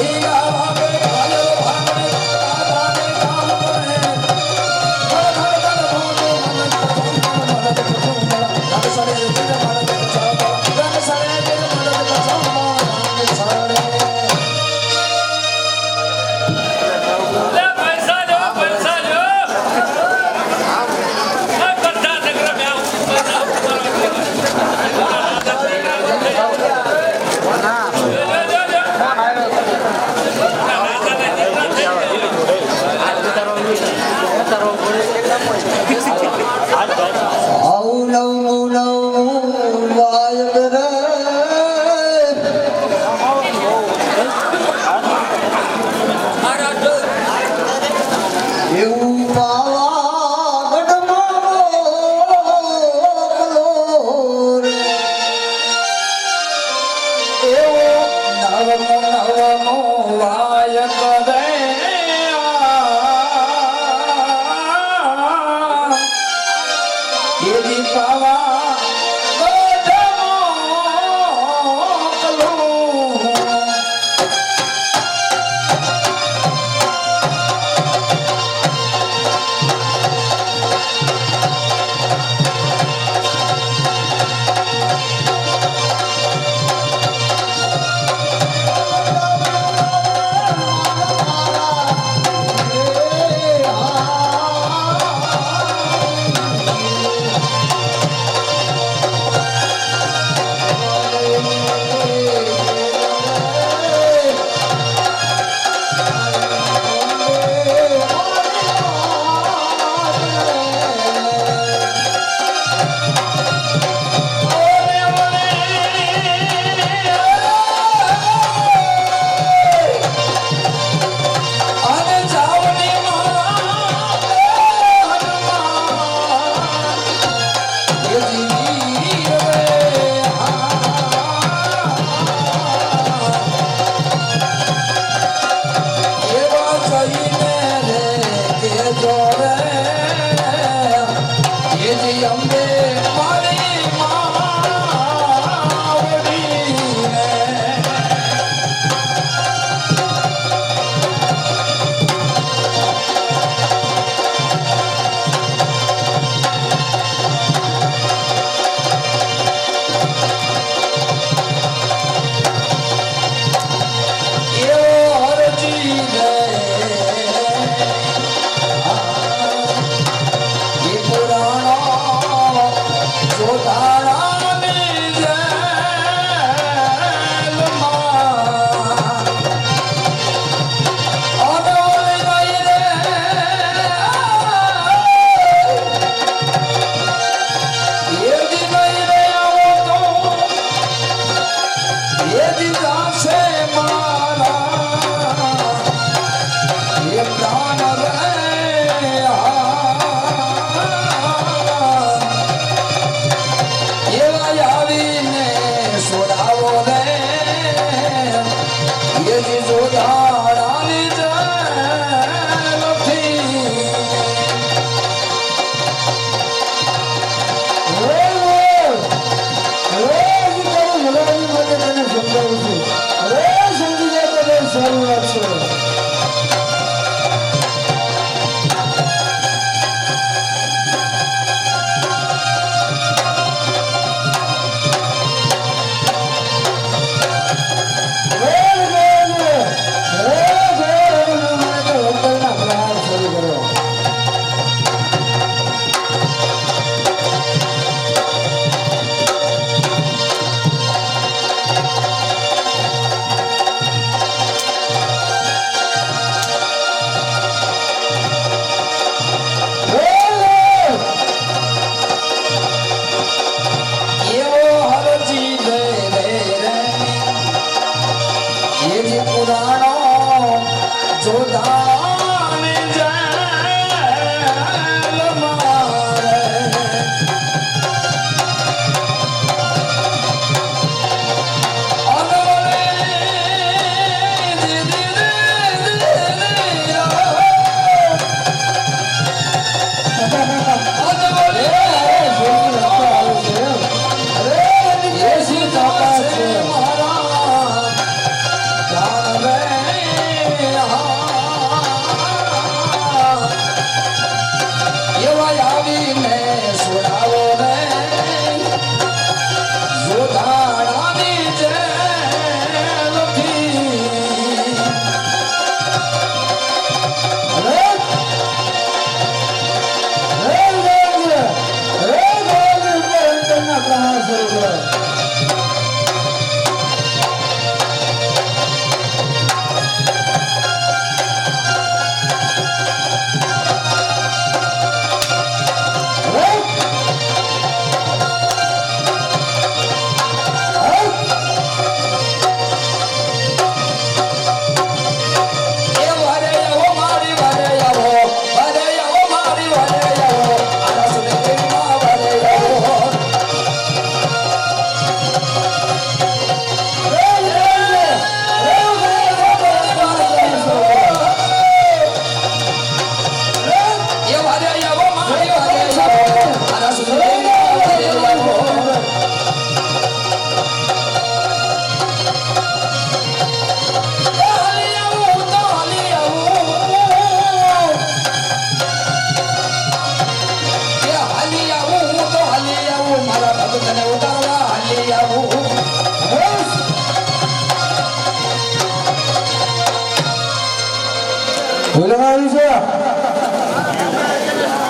Yeah. Thank you.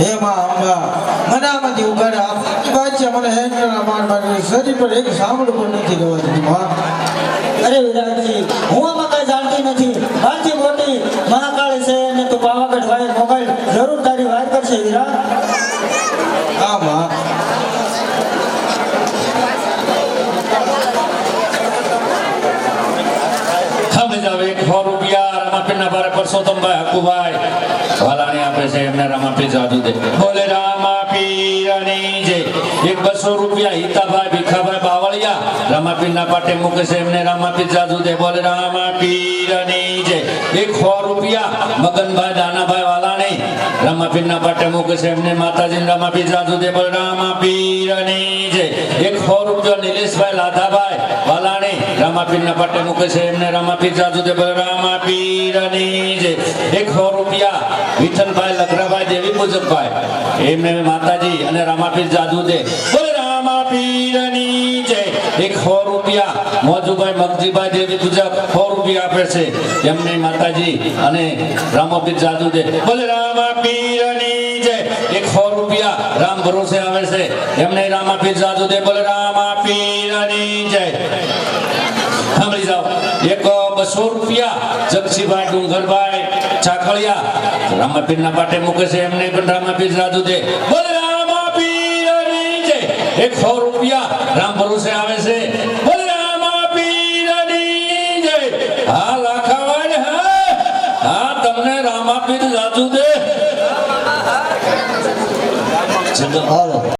હે માં અંબા મને આમાંથી ઉગાડ આપ. છે મને હેન્ડના માર શરીર પર એક સાંભળ નથી દીધું માં. અરે વિરાટજી, હું આમાં કઈ જાણતી નથી. મોટી મહાકાળી છે તું પાવાગઢ વાય મોબાઈલ. જરૂર તારી વાત કરશે, વિરાટ હા માં સમજાવ એક સો રૂપિયા રામાપીરના બારે પરસોત્તમભાઈ હકુભાઈ વાલાને આપે છે એમને રામાપી જાદુ દે બોલે રામાપીરની જય એક બસો રૂપિયા હિતાભાઈ ભીખાભાઈ બાવળિયા રામાપીરના પાટે મૂકે છે એમને રામાપી જાદુ દે બોલે રામાપીરની જય એક સો રૂપિયા મગનભાઈ દાનાભાઈ વાલાને રામાપીરના પાટે મૂકે છે એમને માતાજીને રામાપી જાદુ દે બોલે રામાપીરની જય એક સો રૂપિયા નિલેશભાઈ લાધાભાઈ વાલાણી રામાપીરના પાટે મૂકે છે. એમને રામાપીર દે બોલે રામાપીરની જે એક સો રૂપિયા વિઠ્ઠલભાઈ લખરાભાઈ દેવી પૂજકભાઈ એમને માતાજી અને રામાપીર જાદુ દે. રામાપીરની જય એક રૂપિયા સો રૂપિયા છે. રામાપીર જાદુ દે. બોલે રામ ભરોસે આવે છે. એમને રામાપીર જાદુ દે. બોલે જય એક બસો રૂપિયા. જગસીભાઈ ડુંગરભાઈ ચાકળિયા રામાપીરના પાટે મૂકે છે એમને પણ રામાપીર જાદુ છે બોલે રામાપીરની જય. એક સો રૂપિયા રામ ભરોસે આવે છે. બોલે રામાપીરની જય. હા લાખાવાડ હા. હા તમને રામાપીર રાજુ દે. જગત